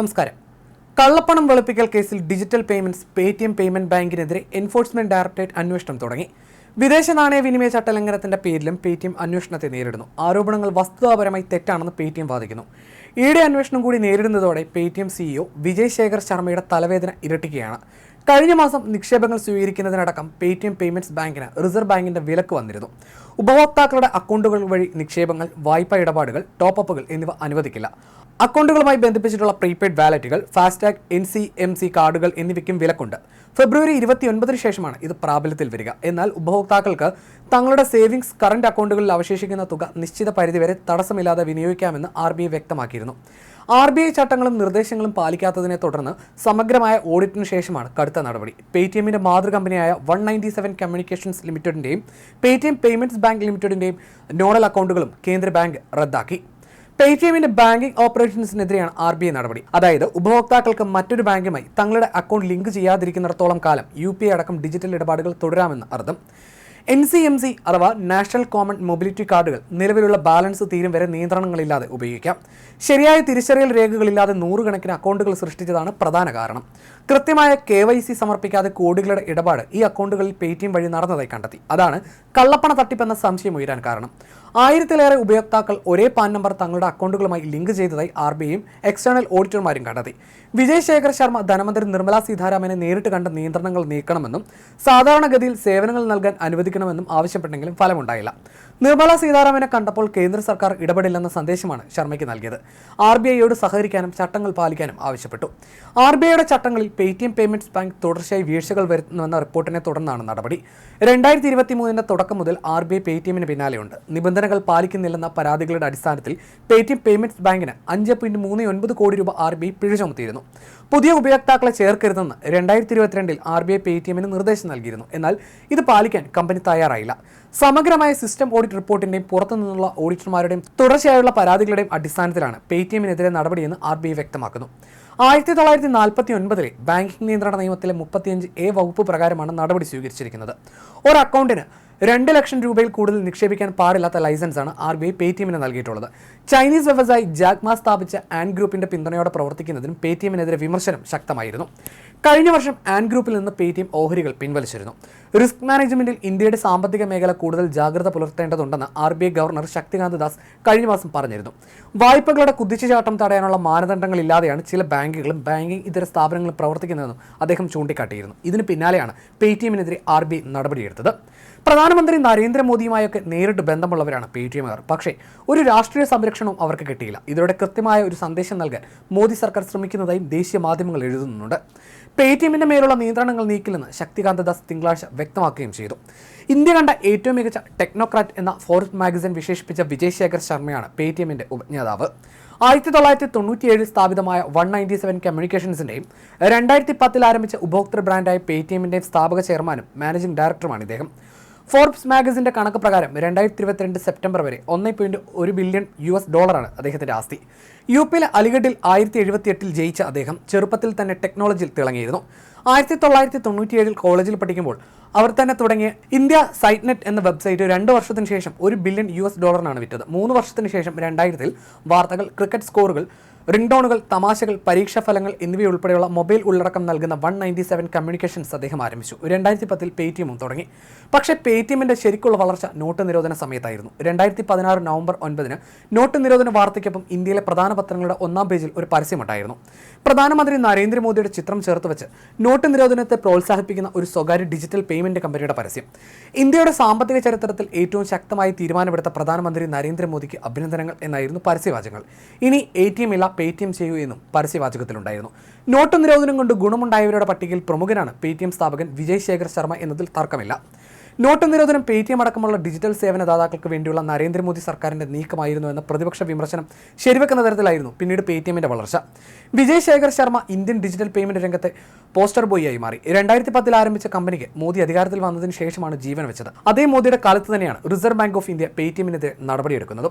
നമസ്കാരം. കള്ളപ്പണം വെളുപ്പിക്കൽ കേസിൽ ഡിജിറ്റൽ പേയ്മെന്റ്സ് പേടിഎം പേയ്മെന്റ് ബാങ്കിനെതിരെ എൻഫോഴ്സ്മെന്റ് ഡയറക്ടറേറ്റ് അന്വേഷണം തുടങ്ങി. വിദേശ നാണയ വിനിമയ ചട്ടലംഘനത്തിന്റെ പേരിലും പേടിഎം അന്വേഷണത്തെ നേരിടുന്നു. ആരോപണങ്ങൾ വസ്തുതാപരമായി തെറ്റാണെന്ന് പേടിഎം വാദിക്കുന്നു. ഈടെ അന്വേഷണം കൂടി നേരിടുന്നതോടെ പേടിഎം സിഇഒ വിജയ് ശേഖർ ശർമ്മയുടെ തലവേദന ഇരട്ടിക്കുകയാണ്. കഴിഞ്ഞ മാസം നിക്ഷേപങ്ങൾ സ്വീകരിക്കുന്നതിനടക്കം പേടിഎം പേയ്മെന്റ്സ് ബാങ്കിന് റിസർവ് ബാങ്കിന്റെ വിലക്ക് വന്നിരുന്നു. ഉപഭോക്താക്കളുടെ അക്കൗണ്ടുകൾ വഴി നിക്ഷേപങ്ങൾ വായ്പ ഇടപാടുകൾ ടോപ്പപ്പുകൾ എന്നിവ അനുവദിക്കില്ല. അക്കൗണ്ടുകളുമായി ബന്ധിപ്പിച്ചിട്ടുള്ള prepaid വാലറ്റുകൾ FASTag N C M C കാർഡുകൾ എന്നിവയ്ക്കും വിലക്കുണ്ട്. ഫെബ്രുവരി ഇരുപത്തിയൊൻപതിന് ശേഷമാണ് ഇത് പ്രാബല്യത്തിൽ വരിക. എന്നാൽ ഉപഭോക്താക്കൾക്ക് തങ്ങളുടെ സേവിങ്സ് കറന്റ് അക്കൗണ്ടുകളിൽ അവശേഷിക്കുന്ന തുക നിശ്ചിത പരിധിവരെ തടസ്സമില്ലാതെ വിനിയോഗിക്കാമെന്ന് ആർ ബി ഐ വ്യക്തമാക്കിയിരുന്നു. ആർ ബി ഐ ചട്ടങ്ങളും നിർദ്ദേശങ്ങളും പാലിക്കാത്തതിനെ തുടർന്ന് സമഗ്രമായ ഓഡിറ്റിന് ശേഷമാണ് കടുത്ത നടപടി. പേടിഎമ്മിന്റെ മാതൃകമ്പനിയായ വൺ നയന്റി സെവൻ കമ്മ്യൂണിക്കേഷൻസ് ലിമിറ്റഡിന്റെയും പേടിഎം പേയ്മെന്റ്സ് ബാങ്ക് ലിമിറ്റഡിന്റെയും നോഡൽ അക്കൗണ്ടുകളും കേന്ദ്ര ബാങ്ക് റദ്ദാക്കി. പേടിഎമ്മിന്റെ ബാങ്കിംഗ് ഓപ്പറേഷൻസിനെതിരെയാണ് ആർ ബി ഐ നടപടി. അതായത് ഉപഭോക്താക്കൾക്ക് മറ്റൊരു ബാങ്കുമായി തങ്ങളുടെ അക്കൗണ്ട് ലിങ്ക് ചെയ്യാതിരിക്കുന്നിടത്തോളം കാലം യു പി ഐ അടക്കം ഡിജിറ്റൽ ഇടപാടുകൾ തുടരാമെന്ന് അർത്ഥം. എൻ സി എം സി അഥവാ നാഷണൽ കോമൺ മൊബിലിറ്റി കാർഡുകൾ നിലവിലുള്ള ബാലൻസ് തീരും വരെ നിയന്ത്രണങ്ങളില്ലാതെ ഉപയോഗിക്കാം. ശരിയായ തിരിച്ചറിയൽ രേഖകളില്ലാതെ നൂറുകണക്കിന് അക്കൗണ്ടുകൾ സൃഷ്ടിച്ചതാണ് പ്രധാന കാരണം. കൃത്യമായ കെ വൈ സി സമർപ്പിക്കാതെ കോടികളുടെ ഇടപാട് ഈ അക്കൗണ്ടുകളിൽ പേടിഎം വഴി നടന്നതായി കണ്ടെത്തി. അതാണ് കള്ളപ്പണ തട്ടിപ്പെന്ന സംശയം ഉയരാൻ കാരണം. ആയിരത്തിലേറെ ഉപയോക്താക്കൾ ഒരേ പാൻ നമ്പർ തങ്ങളുടെ അക്കൗണ്ടുകളുമായി ലിങ്ക് ചെയ്തതായി ആർ ബി ഐയും എക്സ്റ്റേണൽ ഓഡിറ്റർമാരും കണ്ടെത്തി. വിജയ് ശേഖർ ശർമ്മ ധനമന്ത്രി നിർമ്മല സീതാരാമനെ നേരിട്ട് കണ്ട നിയന്ത്രണങ്ങൾ നീക്കണമെന്നും സാധാരണഗതിയിൽ സേവനങ്ങൾ നൽകാൻ അനുവദിക്കണമെന്നും ആവശ്യപ്പെട്ടെങ്കിലും ഫലമുണ്ടായില്ല. നിർമ്മല സീതാരാമനെ കണ്ടപ്പോൾ കേന്ദ്ര സർക്കാർ ഇടപെടില്ലെന്ന സന്ദേശമാണ് ശർമ്മയ്ക്ക് നൽകിയത്. ആർ ബി ഐയോട് സഹകരിക്കാനും ചട്ടങ്ങൾ പാലിക്കാനും ആവശ്യപ്പെട്ടു. ആർ ബി ഐയുടെ ചട്ടങ്ങളിൽ പേടിഎം പേയ്മെന്റ്സ് ബാങ്ക് തുടർച്ചയായി വീഴ്ചകൾ വരുത്തുന്നുവെന്ന റിപ്പോർട്ടിനെ തുടർന്നാണ് നടപടി. രണ്ടായിരത്തി ഇരുപത്തി മൂന്നിന്റെ തുടക്കം മുതൽ ആർ ബി ഐ പേടിഎമ്മിന് പിന്നാലെയുണ്ട് നിബന്ധനകൾ പാലിക്കുന്നില്ലെന്ന പരാതികളുടെ അടിസ്ഥാനത്തിൽ പേടിഎം പേയ്മെന്റ്സ് ബാങ്കിന് അഞ്ച് പോയിന്റ് മൂന്ന് ഒൻപത് കോടി രൂപ ആർ ബി ഐ പിഴ ചുമത്തിയിരുന്നു. പുതിയ ഉപയോക്താക്കളെ ചേർക്കരുതെന്ന് രണ്ടായിരത്തി ഇരുപത്തിരണ്ടിൽ ആർ ബി ഐ പേടിഎമ്മിന് നിർദ്ദേശം നൽകിയിരുന്നു. എന്നാൽ ഇത് പാലിക്കാൻ കമ്പനി തയ്യാറായില്ല. സമഗ്രമായ സിസ്റ്റം ഓഡിറ്റ് റിപ്പോർട്ടിന്റെയും പുറത്തുനിന്നുള്ള ഓഡിറ്റർമാരുടെയും തുടർച്ചയായുള്ള പരാതികളുടെയും അടിസ്ഥാനത്തിലാണ് പേടിഎമ്മിനെതിരെ നടപടിയെന്ന് ആർ ബി ഐ വ്യക്തമാക്കുന്നു. ആയിരത്തി തൊള്ളായിരത്തി നാൽപ്പത്തി ഒൻപതിലെ ബാങ്കിംഗ് നിയന്ത്രണ നിയമത്തിലെ മുപ്പത്തിയഞ്ച് എ വകുപ്പ് പ്രകാരമാണ് നടപടി സ്വീകരിച്ചിരിക്കുന്നത്. ഒരു അക്കൗണ്ടിന് രണ്ട് ലക്ഷം രൂപയിൽ കൂടുതൽ നിക്ഷേപിക്കാൻ പാടില്ലാത്ത ലൈസൻസാണ് ആർ ബി ഐ പേടിഎമ്മിന് നൽകിയിട്ടുള്ളത്. ചൈനീസ് വ്യവസായി ജാക്മ സ്ഥാപിച്ച ആൻഡ് ഗ്രൂപ്പിന്റെ പിന്തുണയോടെ പ്രവർത്തിക്കുന്നതിനും പേടിഎമ്മിനെതിരെ വിമർശനം ശക്തമായിരുന്നു. കഴിഞ്ഞ വർഷം ആൻഡ് ഗ്രൂപ്പിൽ നിന്ന് പേടിഎം ഓഹരികൾ പിൻവലിച്ചിരുന്നു. റിസ്ക് മാനേജ്മെന്റിൽ ഇന്ത്യയുടെ സാമ്പത്തിക മേഖല കൂടുതൽ ജാഗ്രത പുലർത്തേണ്ടതുണ്ടെന്ന് R B I governor Shaktikanta Das കഴിഞ്ഞ മാസം പറഞ്ഞിരുന്നു. വായ്പകളുടെ കുതിച്ചുചാട്ടം തടയാനുള്ള മാനദണ്ഡങ്ങൾ ഇല്ലാതെയാണ് ചില ബാങ്കുകളും ബാങ്കിംഗ് ഇതര സ്ഥാപനങ്ങളും പ്രവർത്തിക്കുന്നതെന്നും അദ്ദേഹം ചൂണ്ടിക്കാട്ടിയിരുന്നു. ഇതിന് പിന്നാലെയാണ് പേടിഎമ്മിനെതിരെ ആർ ബി ഐ നടപടിയെടുത്തത്. പ്രധാനമന്ത്രി നരേന്ദ്രമോദിയുമായൊക്കെ നേരിട്ട് ബന്ധമുള്ളവരാണ് പി ടി എമ്മുകാർ പക്ഷേ ഒരു രാഷ്ട്രീയ സംരക്ഷണവും അവർക്ക് കിട്ടിയില്ല. ഇതോടെ കൃത്യമായ ഒരു സന്ദേശം നൽകാൻ മോദി സർക്കാർ ശ്രമിക്കുന്നതായും ദേശീയ മാധ്യമങ്ങൾ എഴുതുന്നുണ്ട്. പേ ടി എമ്മിന്റെ മേലുള്ള നിയന്ത്രണങ്ങൾ നീക്കില്ലെന്ന് ശക്തികാന്ത ദാസ് തിങ്കളാഴ്ച വ്യക്തമാക്കുകയും ചെയ്തു. ഇന്ത്യ കണ്ട ഏറ്റവും മികച്ച ടെക്നോക്രാറ്റ് എന്ന ഫോർത്ത് മാഗസിൻ വിശേഷിപ്പിച്ച വിജയ് ശേഖർ ശർമ്മയാണ് പേ ടി എമ്മിന്റെ ഉപജ്ഞാതാവ്. ആയിരത്തി തൊള്ളായിരത്തി തൊണ്ണൂറ്റിയേഴിൽ സ്ഥാപിതമായ വൺ നയന്റി സെവൻ കമ്മ്യൂണിക്കേഷൻസിന്റെയും രണ്ടായിരത്തി പത്തിൽ ആരംഭിച്ച ഉപഭോക്തൃ ബ്രാൻഡായ പേ ടി എമ്മിന്റെയും സ്ഥാപക ചെയർമാനും മാനേജിംഗ് ഡയറക്ടറുമാണ് ഇദ്ദേഹം. ഫോർബ്സ് മാഗസിന്റെ കണക്ക് പ്രകാരം രണ്ടായിരത്തി ഇരുപത്തിരണ്ട് സെപ്റ്റംബർ വരെ ഒന്ന് പോയിന്റ് ഒരു ബില്യൺ യു എസ് ഡോളറാണ് അദ്ദേഹത്തിന്റെ ആസ്തി. യു പിയിലെ അലിഗഡിൽ ആയിരത്തി എഴുപത്തി എട്ടിൽ ജയിച്ച അദ്ദേഹം ചെറുപ്പത്തിൽ തന്നെ ടെക്നോളജിയിൽ തിളങ്ങിയിരുന്നു. ആയിരത്തി തൊള്ളായിരത്തി തൊണ്ണൂറ്റിയേഴിൽ കോളേജിൽ പഠിക്കുമ്പോൾ അവർ തന്നെ തുടങ്ങിയ ഇന്ത്യ സൈറ്റ്നെറ്റ് എന്ന വെബ്സൈറ്റ് രണ്ട് വർഷത്തിന് ശേഷം ഒരു ബില്യൺ യു എസ് ഡോളറിനാണ് വിറ്റത്. മൂന്ന് വർഷത്തിന് ശേഷം രണ്ടായിരത്തിൽ വാർത്തകൾ ക്രിക്കറ്റ് സ്കോറുകൾ റിംഗ്ടോണുകൾ തമാശകൾ പരീക്ഷാ ഫലങ്ങൾ എന്നിവയുൾപ്പെടെയുള്ള മൊബൈൽ ഉള്ളടക്കം നൽകുന്ന വൺ നയന്റി സെവൻ കമ്മ്യൂണിക്കേഷൻസ് അദ്ദേഹം ആരംഭിച്ചു. രണ്ടായിരത്തി പത്തിൽ പേടിഎമ്മും തുടങ്ങി. പക്ഷേ പേടിഎമ്മിന്റെ ശരിക്കുള്ള വളർച്ച നോട്ട് നിരോധന സമയത്തായിരുന്നു. രണ്ടായിരത്തി പതിനാറ് നവംബർ ഒൻപതിന് നോട്ട് നിരോധന വാർത്തയ്ക്കൊപ്പം ഇന്ത്യയിലെ പ്രധാന പത്രങ്ങളുടെ ഒന്നാം പേജിൽ ഒരു പരസ്യമുണ്ടായിരുന്നു. പ്രധാനമന്ത്രി നരേന്ദ്രമോദിയുടെ ചിത്രം ചേർത്ത് വെച്ച് നോട്ട് നിരോധനത്തെ പ്രോത്സാഹിപ്പിക്കുന്ന ഒരു സ്വകാര്യ ഡിജിറ്റൽ പേയ്മെന്റ് കമ്പനിയുടെ പരസ്യം. ഇന്ത്യയുടെ സാമ്പത്തിക ചരിത്രത്തിൽ ഏറ്റവും ശക്തമായി തീരുമാനമെടുത്ത പ്രധാനമന്ത്രി നരേന്ദ്രമോദിക്ക് അഭിനന്ദനങ്ങൾ എന്നായിരുന്നു പരസ്യവാചകങ്ങൾ. ഇനി എ ടി എം ഇല്ല പേ ടി എം ചെയ്യൂ എന്നും പരസ്യവാചകത്തിലുണ്ടായിരുന്നു. നോട്ട് നിരോധനം കൊണ്ട് ഗുണമുണ്ടായവരുടെ പട്ടികയിൽ പ്രമുഖനാണ് പേടിഎം സ്ഥാപകൻ വിജയ് ശേഖർ ശർമ്മ എന്നതിൽ തർക്കമില്ല. നോട്ട് നിരോധനം പേടിഎം അടക്കമുള്ള ഡിജിറ്റൽ സേവന ദാതാക്കൾക്ക് വേണ്ടിയുള്ള നരേന്ദ്രമോദി സർക്കാരിന്റെ നീക്കമായിരുന്നു എന്ന പ്രതിപക്ഷ വിമർശനം ശരിവെക്കുന്ന തരത്തിലായിരുന്നു പിന്നീട് പേടിഎമ്മിന്റെ വളർച്ച. Vijay Shekhar Sharma Indian digital payment രംഗത്തെ പോസ്റ്റർ ബോയിയായി മാറി. രണ്ടായിരത്തി പത്തിൽ ആരംഭിച്ച കമ്പനിക്ക് മോദി അധികാരത്തിൽ വന്നതിന് ശേഷമാണ് ജീവൻ വെച്ചത്. അതേ മോദിയുടെ കാലത്ത് തന്നെയാണ് റിസർവ് ബാങ്ക് ഓഫ് ഇന്ത്യ പേടിഎമ്മിനെതിരെ നടപടിയെടുക്കുന്നത്.